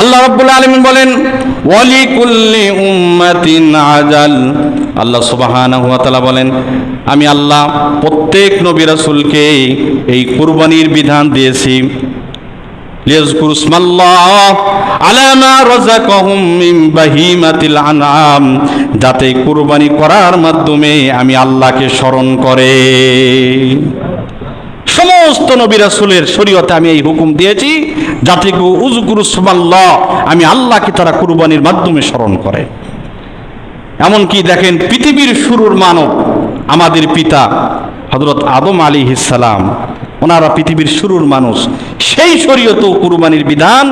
আল্লাহ রাব্বুল আলামিন বলেন, ওয়ালি কুল্লি উম্মাতিন আজাল। আল্লাহ সুবহানাহু ওয়া তাআলা বলেন, আমি আল্লাহ প্রত্যেক নবী রাসূলকে এই কুরবানির বিধান দিয়েছি। যাতে কুরবানি করার মাধ্যমে আমি আল্লাহকে স্মরণ করে। সমস্ত নবী রাসূলের শরীয়তে আমি এই হুকুম দিয়েছি, যাতে কেউ উজকুরু ইসমাল্লাহ আমি আল্লাহকে তারা কুরবানির মাধ্যমে স্মরণ করে। এমনকি দেখেন, পৃথিবীর শুরুর মানব, আমাদের পিতা হজরত আদম আলী ইসালাম ওনারা পৃথিবীর শুরুর মানুষ, সেই শরীয়ত কুরবানির বিধান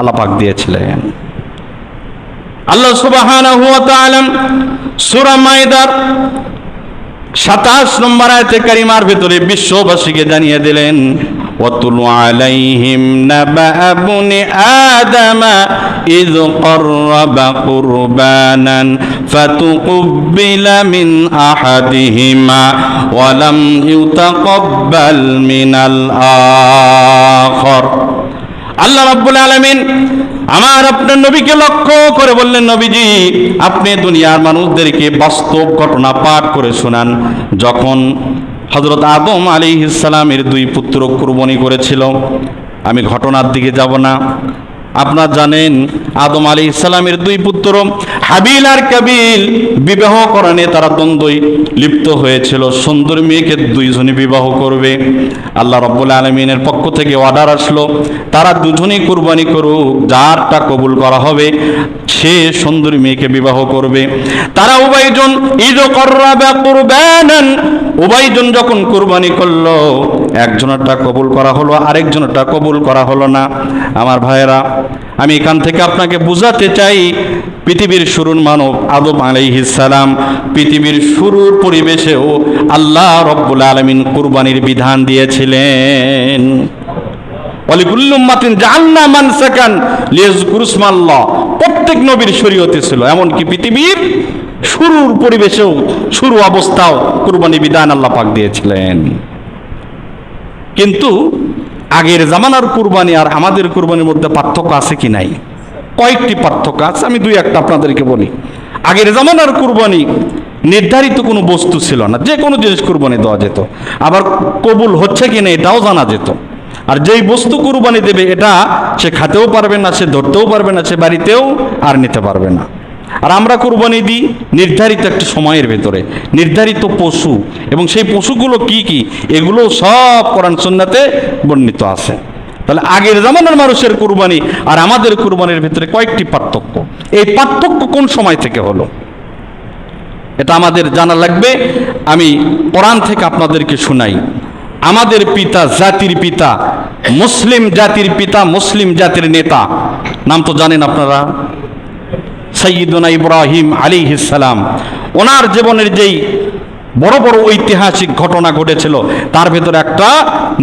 আল্লাপাক দিয়েছিলেন। আল্লাহ তাআলা, সূরা মাইদার সাতাশ নম্বর আয়তে কারিমার ভেতরে বিশ্ববাসীকে জানিয়ে দিলেন واتل عليهم نبأ ابن آدم إذ قرب قربانا فتقبل من أحدهما ولم يتقبل من الآخر আল্লাহ রাব্বুল আলামিন আমার আপনার নবীকে লক্ষ্য করে বললেন, নবীজি, আপনি দুনিয়ার মানুষদেরকে বাস্তব ঘটনা পাঠ করে শোনান। যখন হজরত আদম আলী ইসলামের দুই পুত্র কুরবানি করেছিল, আমি ঘটনার দিকে যাব না। আপনার জানেন, আদম আলী ইসলামের দুই পুত্র, হাবিল আর কাবিল, বিবাহ করানে তারা দ্বন্দ্বই লিপ্ত হয়েছিল। সুন্দর মেয়েকে দুইজনে বিবাহ করবে। আল্লাহ রব্বুল আলমিনের পক্ষ থেকে অর্ডার আসলো, তারা দুজনেই কুরবানি করুক, যারটা কবুল করা হবে, সে সুন্দরী মেয়েকে বিবাহ করবে। তারা ঈদ করবে কুরবানান। উভয়জন যখন কুরবানি করল একজনেরটা কবুল করা হলো, আরেকজনেরটা কবুল করা হলো না। আমার ভাইয়েরা, আমি এখান থেকে আপনাকে বুঝাতে চাই, পৃথিবীর শুরুর মানব আদম আলাইহিসালাম পৃথিবীর শুরুর পরিবেশেও আল্লাহ রব্বুল আলমিন কুরবানির বিধান দিয়েছিলেন। প্রত্যেক নবীর শরীয়তে ছিল, এমনকি পৃথিবীর শুরুর পরিবেশেও, শুরু অবস্থাও কুরবানি বিধান আল্লাহ পাক দিয়েছিলেন। কিন্তু আগের জামানার কুরবানি আর আমাদের কুরবানির মধ্যে পার্থক্য আছে কি নাই? কয়েকটি পার্থক্য আছে, আমি দুই একটা আপনাদেরকে বলি। আগের জামানার কুরবানি নির্ধারিত কোনো বস্তু ছিল না, যে কোনো জিনিস কুরবানি দেওয়া যেত। আবার কবুল হচ্ছে কি না এটাও জানা যেত। আর যেই বস্তু কুরবানি দেবে, এটা সে খাতেও পারবে না, সে ধরতেও পারবে না, সে বাড়িতেও আর নিতে পারবে না। আর আমরা কুরবানি দিই নির্ধারিত একটা সময়ের ভেতরে, নির্ধারিত পশু। এবং সেই পশুগুলো কি কি? এগুলো সব কোরআন সুন্নাতে বর্ণিত আছে। তাহলে আগের জামানার মানুষের কুরবানি আর আমাদের কুরবানির ভিতরে কয়েকটি পার্থক্য। এই পার্থক্য কোন সময় থেকে হলো? এটা আমাদের জানা লাগবে। আমি কোরআন থেকে আপনাদেরকে শুনাই। আমাদের পিতা জাতির পিতা, মুসলিম জাতির পিতা, মুসলিম জাতির নেতা। নাম তো জানেন আপনারা। সৈয়দনা ইব্রাহিম আলী সালাম। ওনার জীবনের যেই বড় বড় ঐতিহাসিক ঘটনা ঘটেছিল, তার ভেতরে একটা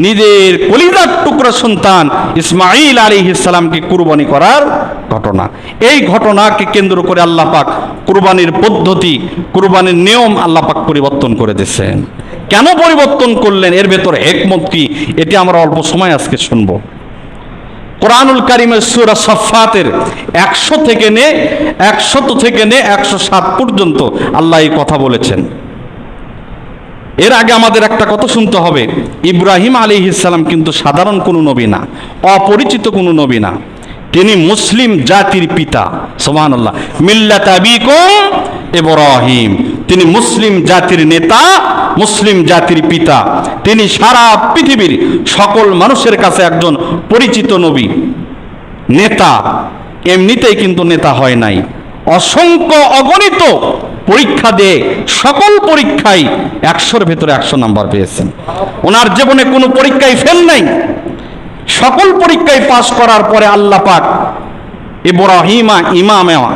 নিজের কলিজার টুকরা সন্তান ইসমাইল আলী ইসলামকে কুরবানি করার ঘটনা। এই ঘটনাকে কেন্দ্র করে আল্লাহ পাক কুরবানির পদ্ধতি, কুরবানির নিয়ম আল্লাহ পাক পরিবর্তন করে দিয়েছেন। কেন পরিবর্তন করলেন? এর ভেতরে একমত কি? এটি আমরা অল্প সময় আজকে শুনব। কোরআনুল কারিমের সুরা সফাতের একশো থেকে নে, একশত থেকে নে, একশো সাত পর্যন্ত আল্লাহ এই কথা বলেছেন। এর আগে আমাদের একটা কথা শুনতে হবে। ইব্রাহিম আলী ইসলাম কিন্তু সাধারণ কোনো নবী না, অপরিচিত কোনো নবী না। তিনি মুসলিম জাতির পিতা সোমান আল্লাহ মিল্লাত ইব্রাহিম। তিনি মুসলিম জাতির নেতা, মুসলিম জাতির পিতা। তিনি সারা পৃথিবীর সকল মানুষের কাছে একজন পরিচিত নবী, নেতা। এমনিতেই কিন্তু নেতা হয় নাই। অসংখ্য অগণিত পরীক্ষা দিয়ে সকল পরীক্ষায় একশোর ভেতরে একশো নাম্বার পেয়েছেন। ওনার জীবনে কোনো পরীক্ষায় ফেল নাই। সকল পরীক্ষায় পাশ করার পরে আল্লাহ পাক ইব্রাহিমা ইমামেওয়া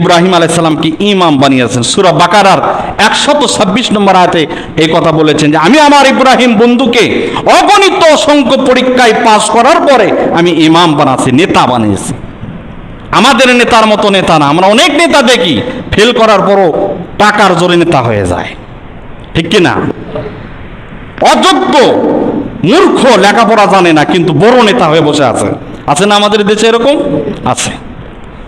ইব্রাহিম আলাইসাল্লামকে ইমাম বানিয়েছেন? সুরা বাকারার একশত ছাব্বিশ নম্বর আয়তে এই কথা বলেছেন যে, আমি আমার ইব্রাহিম বন্ধুকে অগণিত অসংখ্য পরীক্ষায় পাশ করার পরে আমি ইমাম বানাচ্ছি, নেতা বানিয়েছি। আমাদের নেতার মতো নেতা না, আমরা অনেক নেতা দেখি, ফেল করার পরও টাকার জোরে নেতা হয়ে যায়। ঠিক কিনা অযোগ্য, মূর্খ লেখাপড়া জানে না, কিন্তু বড় নেতা হয়ে বসে আছে। আছে না আমাদের দেশে এরকম? আছে।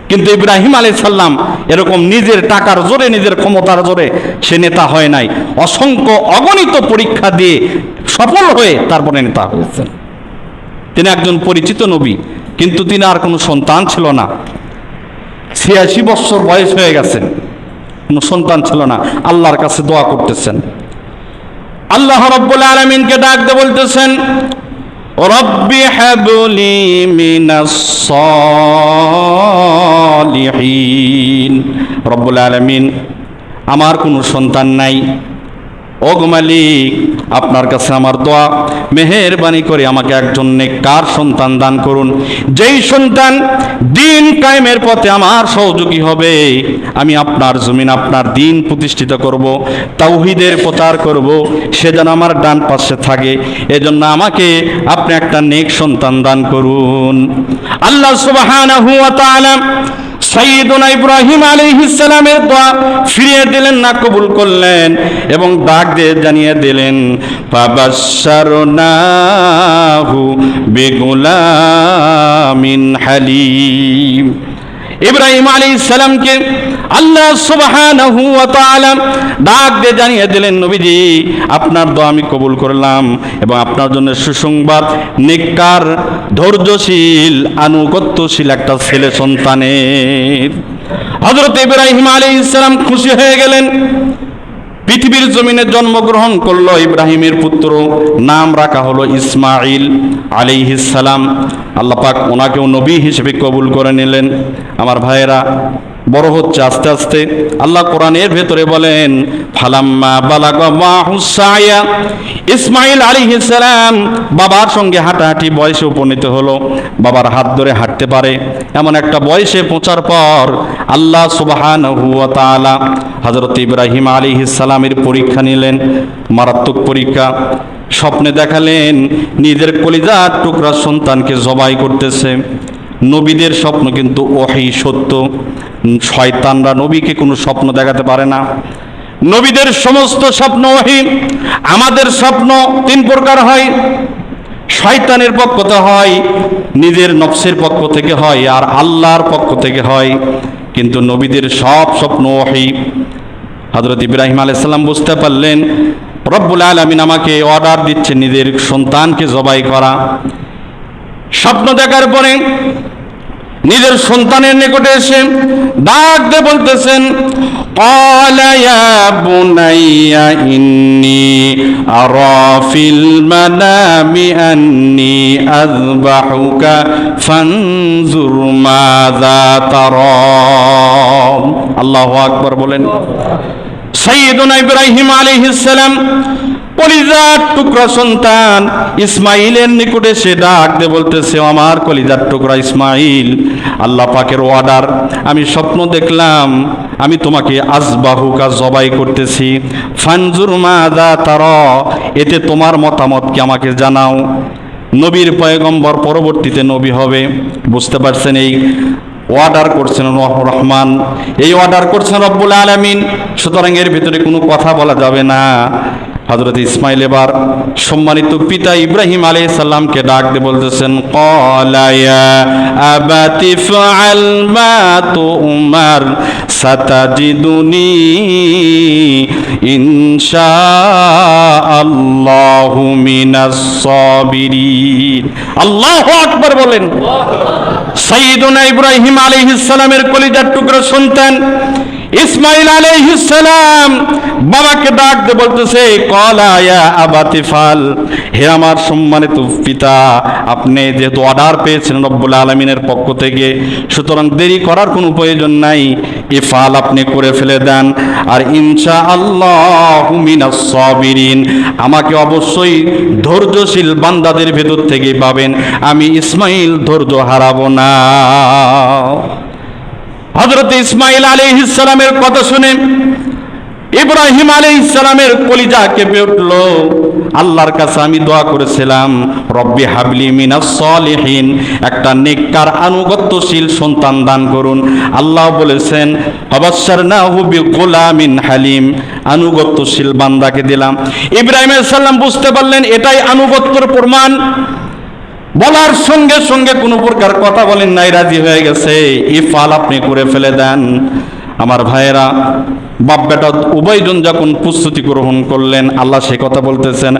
কিন্তু ইব্রাহিম আলী সাল্লাম এরকম নিজের টাকার জোরে, নিজের ক্ষমতার জোরে সে নেতা হয় নাই। অসংখ্য অগণিত পরীক্ষা দিয়ে সফল হয়ে তারপরে নেতা হয়েছেন। তিনি একজন পরিচিত নবী, কিন্তু তিনি আর কোনো সন্তান ছিল না। ছিয়াশি বছর বয়স হয়ে গেছেন কোনো সন্তান ছিল না। আল্লাহর কাছে দোয়া করতেছেন। আল্লাহ রব্বুল আলমিনকে ডাক দিয়ে রব্বি হাবলি মিনাস সালিহিন। রব্বুল আলামিন আমার কোনো সন্তান নাই। ও গো মালিক, আপনার কাছে আমার দোয়া। মেহেরবানি করে আমাকে একজন নেককার সন্তান দান করুন। যেই সন্তান দিন কায়েমের পথে আমার সহযোগী হবে, আমি আপনার জমিন, আপনার দিন প্রতিষ্ঠিত করব, তাওহিদের প্রচার করব, সে যেন আমার ডান পাশে থাকে। এজন্য আমাকে আপনি একটা নেক সন্তান দান করুন। আল্লাহ সুবহানাহু ওয়া সাইয়েদুনা ইব্রাহিম সালামের দোয়া ফিরিয়ে দিলেন না, কবুল করলেন এবং ডাক দিয়ে জানিয়ে দিলেন, ফাবাশশারনাহু বিগুলামিন হালিম। ইব্রাহিম আলী সালামকে আল্লাহ সুবহানাহু ডাক দিয়ে জানিয়ে দিলেন, নবীজি, আপনার দোয়া আমি কবুল করলাম এবং আপনার জন্য সুসংবাদ, নিকার, ধৈর্যশীল, আনুগত্যশীল একটা ছেলে সন্তানের। হযরত ইব্রাহিম আলী ইসলাম খুশি হয়ে গেলেন। পৃথিবীর জমিনে জন্মগ্রহণ করল ইব্রাহিমের পুত্র। নাম রাখা হলো ইসমাইল আলাইহিস সালাম। আল্লাহ ওনাকেও নবী হিসেবে কবুল করে নিলেন। আমার ভাইয়েরা বড় হচ্ছে আস্তে আস্তে। আল্লাহ কোরআনের ভেতরে বলেন, ফালাম্মা বালাগা মাহুসায়া ইসমাইল আলাইহিস সালাম বাবার সঙ্গে হাঁটাহাঁটি বয়সে উপনীত হলো। বাবার হাত ধরে হাঁটতে পারে। এমন একটা বয়সে পৌঁছার পর আল্লাহ সুবহানাহু ওয়া তাআলা হযরত ইব্রাহিম আলাইহিস সালামের পরীক্ষা নিলেন। মারাত্মক পরীক্ষা। স্বপ্নে দেখালেন, নিজের কলিজার টুকরা সন্তানকে জবাই করতেছে। নবীদের স্বপ্ন কিন্তু ওহি সত্য। শয়তানরা নবীকে কোনো স্বপ্ন দেখাতে পারে না। নবীদের সমস্ত স্বপ্ন ওহি, আমাদের স্বপ্ন তিন প্রকার হয়। শয়তানের পক্ষ থেকে হয়, নিজের নফসের পক্ষ থেকে হয় আর আল্লাহর পক্ষ থেকে হয়। কিন্তু নবীদের সব স্বপ্ন ওহি। হজরত ইব্রাহিম আলাইসাল্লাম বুঝতে পারলেন, রব্বুল আলমিন আমাকে অর্ডার দিচ্ছে নিজের সন্তানকে জবাই করা। স্বপ্ন দেখার পরে নিজের সন্তানের নিকটে এসে ডাক দিয়ে বলতেছেন আল্লাহ আকবর বলেন। সৈয়দুল ইব্রাহিম আলী ইসলাম কলিজার টুকরা সন্তান, ইসমাইলের নিকটে সে ডাক দিয়ে বলতেছে আমার কলিজার টুকরা ইসমাইল, আল্লাহ পাকের অর্ডার আমি স্বপ্ন দেখলাম, আমি তোমাকে আজবাহুকা জবাই করতেছি। ফানজুর মাদা তার, এতে তোমার মতামত কি আমাকে জানাও? নবীর পয়গম্বর পরবর্তীতে নবী হবে, বুঝতে পারছেন এই অর্ডার করছেন রহমান। এই অর্ডার করছেন রব্বুল আলমিন, সুতরাং এর ভিতরে কোনো কথা বলা যাবে না। হজরত ইসমাইল এবার সম্মানিত পিতা ইব্রাহিম আলাইহিস সাল্লামকে ডাক দিয়ে বলতেছেন কলায়া আবাতি ফাআল মা তুমার সাতাজিদুনি ইনশাআল্লাহু মিনাস সাবিরিন। আল্লাহু আকবার বলেন। সাইয়্যিদুনা ইব্রাহিম আলাইহিস সালামের কলিজার টুকরো সন্তান ইসমাইল আলাইহিস সালাম বাবাকে ডাক দিয়ে বলতেছে, কলা ইয়া আবাতি ফাল হে আমার সম্মানিত পিতা, আপনি যেহেতু অর্ডার পেয়েছেন রব্বুল আলমিনের পক্ষ থেকে, সুতরাং দেরি করার কোনো প্রয়োজন নাই, এ ফাল আপনি করে ফেলে দেন। আর ইনশা আল্লাহ সাবিরিন, আমাকে অবশ্যই ধৈর্যশীল বান্দাদের ভেতর থেকে পাবেন, আমি ইসমাইল ধৈর্য হারাবো না। হজরত ইসমাইল আলী ইসলামের কথা শুনে ইব্রাহিম আলী ইসলামের কলিজা কেঁপে উঠল। আল্লাহর কাছে আমি দোয়া করেছিলাম, রব্বি হাবলি মিনাস সলিহিন একটা নেককার, আনুগত্যশীল সন্তান দান করুন। আল্লাহ বলেছেন অবসর না হুবি গোলামিন হালিম আনুগত্যশীল বান্দাকে দিলাম। ইব্রাহিম সাল্লাম বুঝতে পারলেন, এটাই আনুগত্যর প্রমাণ। বলার সঙ্গে সঙ্গে কোনো প্রকার কথা বলেন নাই, রাজি হয়ে গেছে। ইফাল আপনি করে ফেলে দেন। আমার ভাইয়েরা, বাপ বেটা উভয়জন যখন প্রস্তুতি গ্রহণ করলেন, আল্লাহ সে কথা বলতেছেন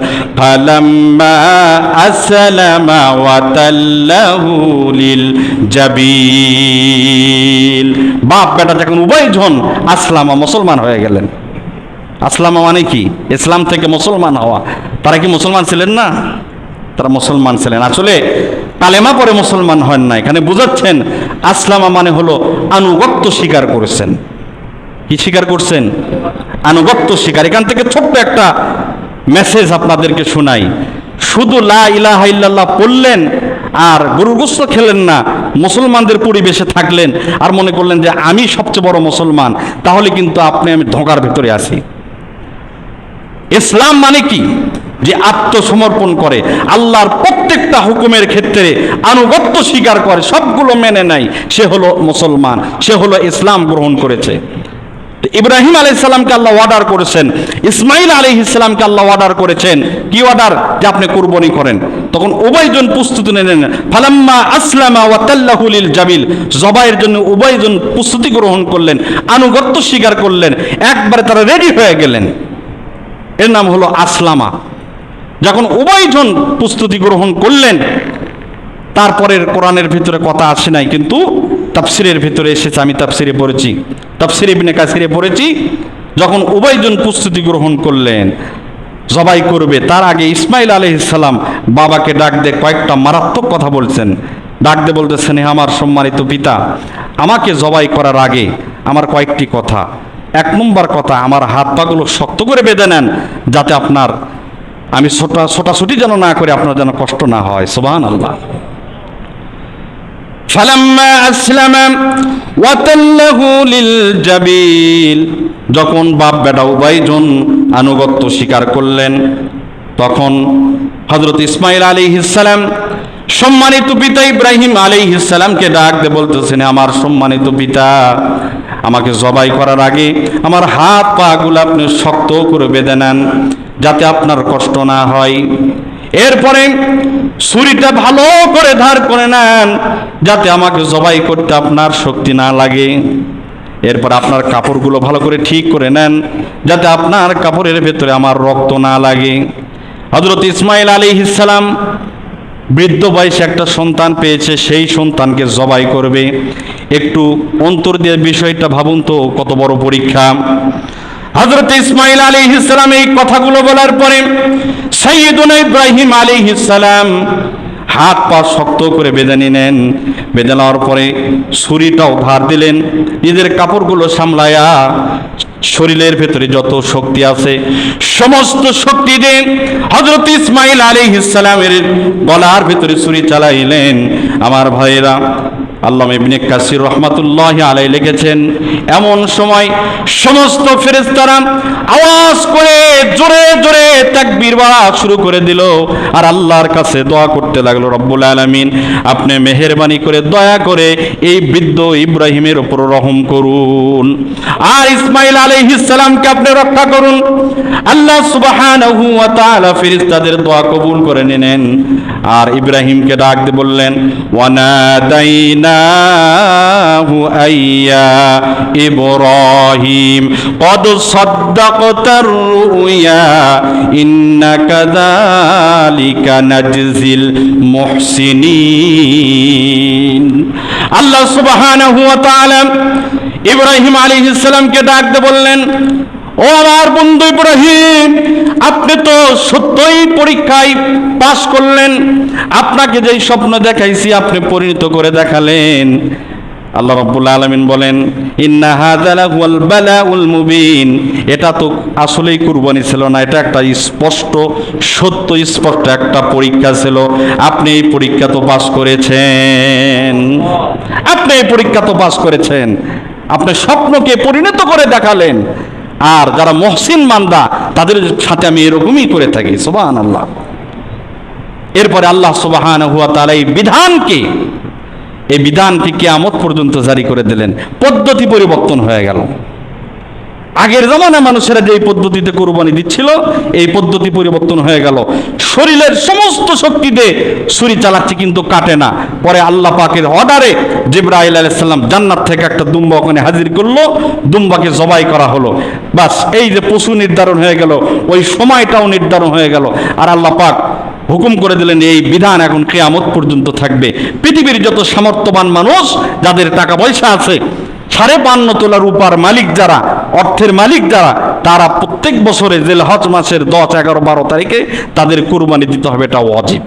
বাপ বেটা যখন উভয়জন আসলামা মুসলমান হয়ে গেলেন। আসলামা মানে কি? ইসলাম থেকে মুসলমান হওয়া। তারা কি মুসলমান ছিলেন না? তারা মুসলমান ছিলেন। আসলে কালেমা পরে মুসলমান হন না এখানে বুঝাচ্ছেন, আসলামা মানে হলো আনুগত্য স্বীকার করেছেন। কি স্বীকার করছেন? আনুগত্য স্বীকার। এখান থেকে ছোট্ট একটা মেসেজ আপনাদেরকে শোনাই। শুধু লা ইলাহা ইল্লাল্লাহ পড়লেন, আর গরুর গোস্ত খেলেন না, মুসলমানদের পরিবেশে থাকলেন, আর মনে করলেন যে আমি সবচেয়ে বড় মুসলমান, তাহলে কিন্তু আপনি আমি ধোঁকার ভেতরে আছি। ইসলাম মানে কি? যে আত্মসমর্পণ করে, আল্লাহর প্রত্যেকটা হুকুমের ক্ষেত্রে আনুগত্য স্বীকার করে, সবগুলো মেনে নেয়। সে হলো মুসলমান, সে হলো ইসলাম গ্রহণ করেছে। ইব্রাহিম আলী ইসলামকে আল্লাহ অর্ডার করেছেন ইসমাইল আলী ইসলামকে আল্লাহ অর্ডার করেছেন। কি অর্ডার যে আপনি কুরবানি করেন। তখন উভয়জন প্রস্তুতি নিলেন। ফালাম্মা আসলামা ওয়াতাল্লাহুলিল জাবিল। জবাইয়ের জন্য উভয়জন প্রস্তুতি গ্রহণ করলেন, আনুগত্য স্বীকার করলেন, একবারে তারা রেডি হয়ে গেলেন। এর নাম হলো আসলামা। যখন উভয়জন প্রস্তুতি গ্রহণ করলেন, তারপরের কোরআনের ভিতরে কথা আসে নাই, কিন্তু তাফসিরের ভিতরে এসেছে, আমি তাফসিরে পড়েছি। তাফসিরে ইবনে কাসিরে পড়েছি, যখন উভয়জন প্রস্তুতি গ্রহণ করলেন, জবাই করবে, তার আগে ইসমাইল আলহিসাল্লাম বাবাকে ডাক দিয়ে কয়েকটা মারাত্মক কথা বলছেন। ডাক দিয়ে বলতেছেন, "হে আমার সম্মানিত পিতা, আমাকে জবাই করার আগে আমার কয়েকটি কথা। এক নম্বর কথা, আমার হাত পাগুলো শক্ত করে বেঁধে নেন, যাতে আপনার আমি ছোটা ছোটাছুটি যেন না করে, আপনার যেন কষ্ট না হয় সোবান আল্লাহ যখন বাপ বেটা উভয়জন আনুগত্য স্বীকার করলেন, তখন হজরত ইসমাইল আলাইহিসসালাম সম্মানিত পিতা ইব্রাহিম আলাইহিসসালামকে ডাক দিয়ে বলতেছেন, আমার সম্মানিত পিতা, আমাকে জবাই করার আগে আমার হাত পা গুলো আপনি শক্ত করে বেঁধে নেন। যাতে আপনার কষ্ট না হয়। এরপরে ছুরিটা ভালো করে ধার করে নেন, যাতে আমাকে জবাই করতে আপনার শক্তি না লাগে। এরপর আপনার কাপড়গুলো ভালো করে ঠিক করে নেন, যাতে আপনার কাপড়ের ভেতরে আমার রক্ত না লাগে। হজরত ইসমাইল আলী ইসালাম বৃদ্ধ বয়সে একটা সন্তান পেয়েছে, সেই সন্তানকে জবাই করবে। একটু অন্তর দিয়ে বিষয়টা ভাবুন তো, কত বড় পরীক্ষা। হজরত ইসমাইল আলী ইসলাম এই কথাগুলো বলার পরে সৈয়দুল ইব্রাহিম আলী ইসলাম হাত পা শক্ত করে বেঁধে নিলেন। বেঁধে নেওয়ার পরে ছুরিটাও ধার দিলেন। নিজের কাপড়গুলো সামলায়া শরীরের ভেতরে যত শক্তি আছে, সমস্ত শক্তি দিয়ে হজরত ইসমাইল আলী ইসলামের গলার ভেতরে ছুরি চালাইলেন। আমার ভাইয়েরা আল্লাহ ইবনে কাসির রহমাতুল্লাহ আলাই লিখেছেন, এমন সময় সমস্ত ফেরেশতারা আওয়াজ করে জোরে জোরে তাকবীর বলা শুরু করে দিল আর আল্লাহর কাছে দোয়া করতে লাগল, রব্বুল আলামিন, আপনি মেহেরবানি করে দয়া করে এই বৃদ্ধ ইব্রাহিমের উপর রহম করুন আর ইসমাইল আলাইহিস সালামকে আপনি রক্ষা করুন। আল্লাহ সুবহানাহু ওয়া তাআলা ফেরেশতাদের দোয়া কবুল করে নিলেন আর ইব্রাহিমকে ডাক দিয়ে বললেন ওয়ানাদাইনাহু আইয়া ইব্রাহিম কদ সদ্দাকতার রুয়া ইন্না কাযালিকা নাজজিল মুহসিনিন আল্লাহ সুবহানাহু ওয়া তাআলা ইব্রাহিম আলাইহিস সালামকে ডাকতে বললেন ও আমার বন্ধু ইব্রাহিম, আপনি তো সত্যই পরীক্ষায় পাশ করলেন। আপনাকে যেই স্বপ্ন দেখাইছি, আপনি পরিণত করে দেখালেন। আল্লাহ রাব্বুল আলামিন বলেন, ইন্না হাযালা হুয়াল বালাউল মুবিন। এটা তো আসলেই কুরবানি ছিল না, এটা একটা স্পষ্ট, সত্য, স্পষ্ট একটা পরীক্ষা ছিল। আপনি এই পরীক্ষা তো পাস করেছেন। আপনি এই পরীক্ষা তো পাস করেছেন। আপনি স্বপ্নকে পরিণত করে দেখালেন। আর যারা মহসিন মান্দা তাদের সাথে আমি এরকমই করে থাকি। সোবাহান আল্লাহ এরপরে আল্লাহ সুবাহান হুয়া তাআলা এই বিধানকে, এই বিধানটি কেয়ামত পর্যন্ত জারি করে দিলেন। পদ্ধতি পরিবর্তন হয়ে গেল। আগের জমানা মানুষেরা যে পদ্ধতিতে কোরবানি দিচ্ছিল, এই পদ্ধতি পরিবর্তন হয়ে গেল। শরীরের সমস্ত শক্তিতে ছুরি চালাচ্ছে কিন্তু কাটে না। পরে আল্লাহ পাকের অর্ডারে জিব্রাইল আলাইসাল্লাম জান্নাত থেকে একটা দুম্বা ওখানে হাজির করল, দুম্বাকে জবাই করা হলো। বাস, এই যে পশু নির্ধারণ হয়ে গেল, ওই সময়টাও নির্ধারণ হয়ে গেল। আর আল্লাহ পাক হুকুম করে দিলেন, এই বিধান এখন কেয়ামত পর্যন্ত থাকবে। পৃথিবীর যত সামর্থ্যবান মানুষ, যাদের টাকা পয়সা আছে সাড়ে বান্ন তোলা রূপার মালিক যারা, অর্থের মালিক যারা, তারা প্রত্যেক বছরে জেল হজ মাসের দশ, এগারো, বারো তারিখে তাদের কোরবানি দিতে হবে, এটা অজিব